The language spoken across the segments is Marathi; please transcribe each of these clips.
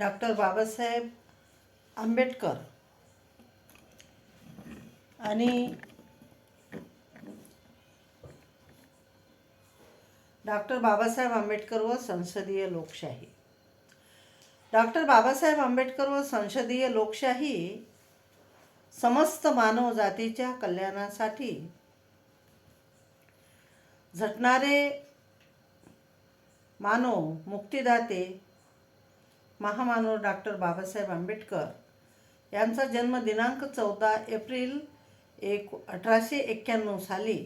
डॉक्टर बाबासाहेब आंबेडकर आणि डॉक्टर बाबासाहेब आंबेडकर व संसदीय लोकशाही. डॉक्टर बाबासाहेब आंबेडकर व संसदीय लोकशाही समस्त मानव जातीच्या कल्याणासाठी झटणारे मानव मुक्तिदाते महामानव डॉक्टर बाबासाहेब आंबेडकर यांचा जन्म दिनांक चौदा एप्रिल एक अठराशे एक्क्याण्णव साली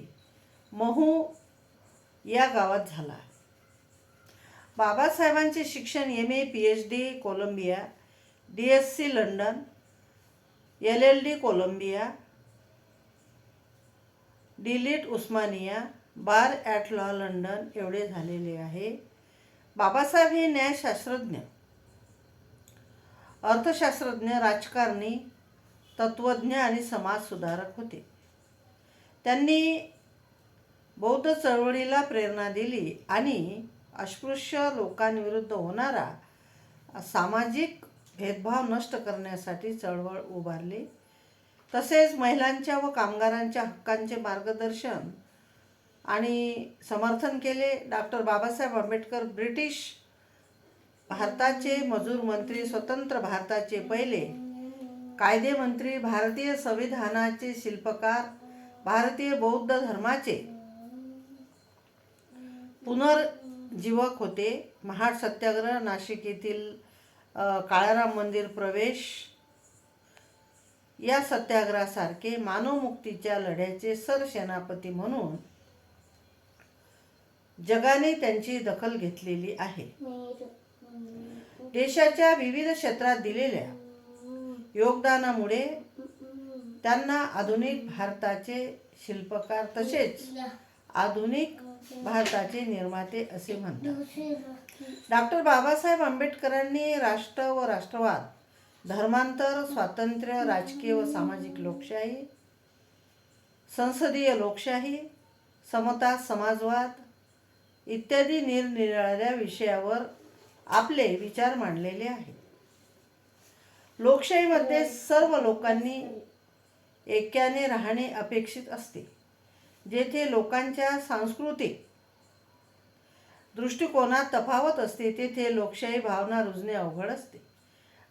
महू या गावात झाला. बाबासाहेबांचे शिक्षण M A P H D Columbia D S C London L L D Columbia D Litt Osmania bar at law London एवढे झालेले आहे. बाबासाहेब हे न्यायशास्त्रज्ञ. अर्थशास्त्रज्ञ राजकारणी तत्त्वज्ञ आणि समाजसुधारक होते. त्यांनी बौद्ध चळवळीला प्रेरणा दिली आणि अस्पृश्य लोकांविरुद्ध होणारा सामाजिक भेदभाव नष्ट करण्यासाठी चळवळ उभारली. तसेच महिलांच्या व कामगारांच्या हक्कांचे मार्गदर्शन आणि समर्थन केले. डॉक्टर बाबासाहेब आंबेडकर ब्रिटिश भारताचे मजूर मंत्री स्वतंत्र भारताचे पहिले कायदेमंत्री भारतीय संविधानाचे शिल्पकार भारतीय बौद्ध धर्माचे पुनर्जीवक होते. महाड सत्याग्रह नाशिक येथील काळाराम मंदिर प्रवेश. या सत्याग्रहासारखे मानवमुक्तीच्या लढ्याचे सरसेनापती म्हणून जगाने त्यांची दखल घेतलेली आहे. हो, हो. देशाच्या विविध क्षेत्रात दिलेल्या योगदानामुळे त्यांना आधुनिक भारताचे शिल्पकार तसेच आधुनिक भारताचे निर्माते असे म्हणतात. डॉक्टर बाबासाहेब आंबेडकरांनी राष्ट्र व राष्ट्रवाद धर्मांतर स्वातंत्र्य राजकीय व सामाजिक लोकशाही संसदीय लोकशाही समता समाजवाद इत्यादी निरनिराळ्या विषयावर आपले विचार मांडलेले आहेत. लोकशाहीमध्ये सर्व लोकांनी एक्याने राहणे अपेक्षित असते जेथे लोकांच्या सांस्कृतिक दृष्टिकोनात तफावत असते तेथे लोकशाही भावना रुजणे अवघड असते.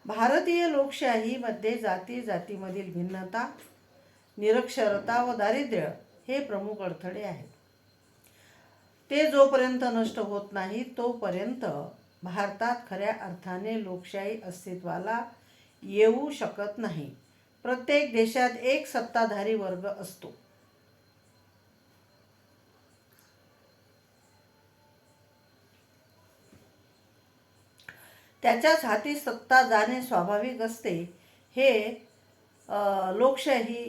भारतीय लोकशाहीमध्ये जाती जातीमधील भिन्नता निरक्षरता व दारिद्र्य हे प्रमुख अडथळे आहेत. ते जोपर्यंत नष्ट होत नाही तोपर्यंत भारतात खऱ्या अर्थाने लोकशाही अस्तित्वाला येऊ शकत नाही. प्रत्येक देशात एक सत्ताधारी वर्ग असतो. त्याच्याच हाती सत्ता जाणे स्वाभाविक असते. हे लोकशाही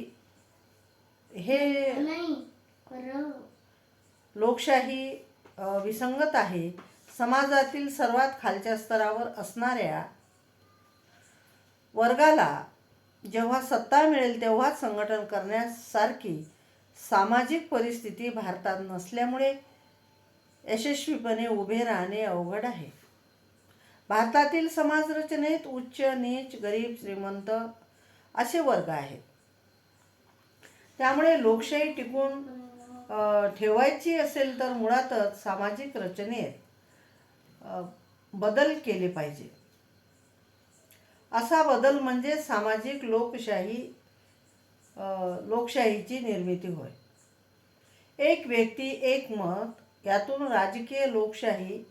हे लोकशाही विसंगत आहे. समाजातील सर्वात खालच्या स्तरावर असणाऱ्या वर्गाला जेव्हा सत्ता मिळेल तेव्हाच संघटन करण्यासारखी सामाजिक परिस्थिती भारतात नसल्यामुळे यशस्वीपणे उभे राहणे अवघड आहे. भारतातील समाज रचनेत उच्च नीच गरीब श्रीमंत असे वर्ग आहेत. त्यामुळे लोकशाही टिकून ठेवायची असेल तर मुळातच सामाजिक रचनेत बदल केले पाहिजे. असा बदल म्हणजे सामाजिक लोकशाही लोकशाहीची निर्मिती होय. एक व्यक्ती एक मत यातून राजकीय लोकशाही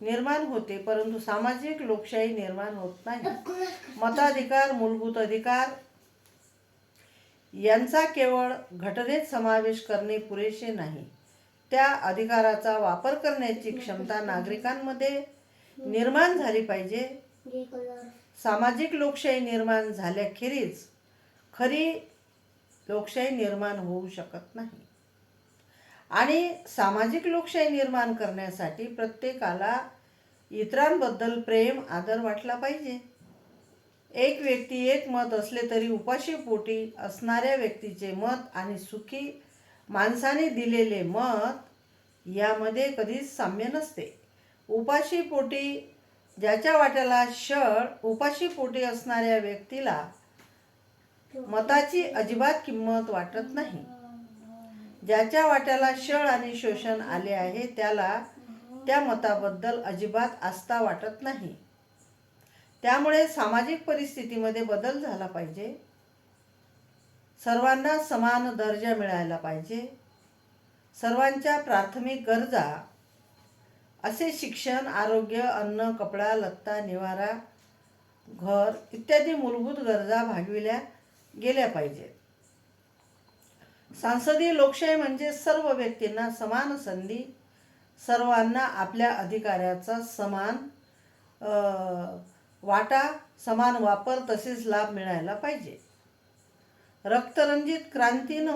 निर्माण होते परंतु सामाजिक लोकशाही निर्माण होत नाही. मताधिकार मूलभूत अधिकार यांचा केवळ घटनेत समावेश करणे पुरेसे नाही. त्या अधिकाराचा वापर करण्याची क्षमता नागरिकांमध्ये निर्माण झाली पाहिजे. सामाजिक लोकशाही निर्माण झाल्याखेरीज खरी लोकशाही निर्माण होऊ शकत नाही. आणि सामाजिक लोकशाही निर्माण करण्यासाठी प्रत्येकाला इतरांबद्दल प्रेम आदर वाटला पाहिजे. एक व्यक्ती एक मत असले तरी उपाशी पोटी असणाऱ्या व्यक्तीचे मत आणि सुखी माणसाने दिलेले मत यामध्ये कधीच साम्य नसते. उपाशी पोटी ज्याच्या वाट्याला शळ उपाशी पोटी असणाऱ्या व्यक्तीला मताची अजिबात किंमत वाटत नाही. ज्याच्या वाट्याला शळ आणि शोषण आले आहे त्याला त्या मताबद्दल अजिबात आस्था वाटत नाही. त्यामुळे सामाजिक परिस्थितीमध्ये बदल झाला पाहिजे. सर्वांना समान दर्जा मिळायला पाहिजे. सर्वांच्या प्राथमिक गरजा असे शिक्षण आरोग्य अन्न कपडा लत्ता निवारा घर इत्यादी मूलभूत गरजा भागविल्या गेल्या पाहिजेत सांसदीय लोकशाही म्हणजे सर्व व्यक्तींना समान संधी सर्वांना आपल्या अधिकाऱ्याचा समान वाटा समान वापर तसेच लाभ मिळायला पाहिजे. रक्तरंजित क्रांती न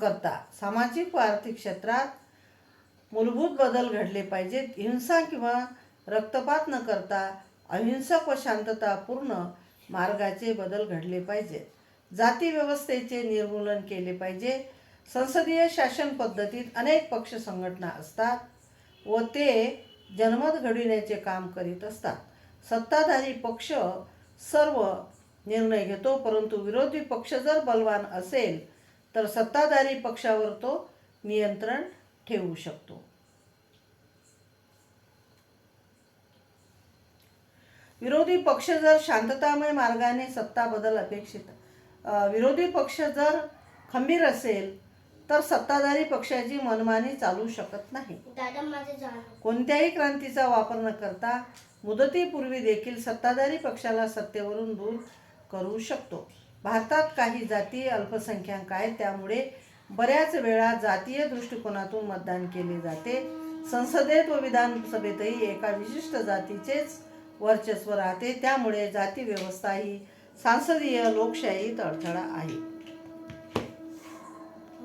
करता सामाजिक व आर्थिक क्षेत्रात मूलभूत बदल घडले पाहिजेत. हिंसा किंवा रक्तपात न करता अहिंसक व शांततापूर्ण मार्गाचे बदल घडले पाहिजेत. जाती व्यवस्थेचे निर्मूलन केले पाहिजे. संसदीय शासन पद्धतीत अनेक पक्ष संघटना असतात व ते जनमत घडविण्याचे काम करीत असतात. सत्ताधारी पक्ष सर्व निर्णय घेतो परंतु विरोधी पक्ष जर बलवान असेल तर सत्ताधारी पक्षावर तो नियंत्रण ठेवू शकतो. विरोधी पक्ष जर शांततामय मार्गाने सत्ता बदल अपेक्षित विरोधी पक्ष जर खंबीर असेल तर सत्ताधारी पक्षाची मनमानी चालू शकत नाही. कोणत्याही क्रांतीचा वापर न करता मुदतीपूर्वी देखील सत्ताधारी पक्षाला सत्तेवरून दूर करू शकतो. भारतात काही जाती अल्पसंख्याक आहेत त्यामुळे बऱ्याच वेळा जातीय दृष्टिकोनातून मतदान केले जाते. संसदेत व विधानसभेतही एका विशिष्ट जातीचेच वर्चस्व राहते. त्यामुळे जाती व्यवस्था ही सांसदीय लोकशाहीत अडथळा आहे.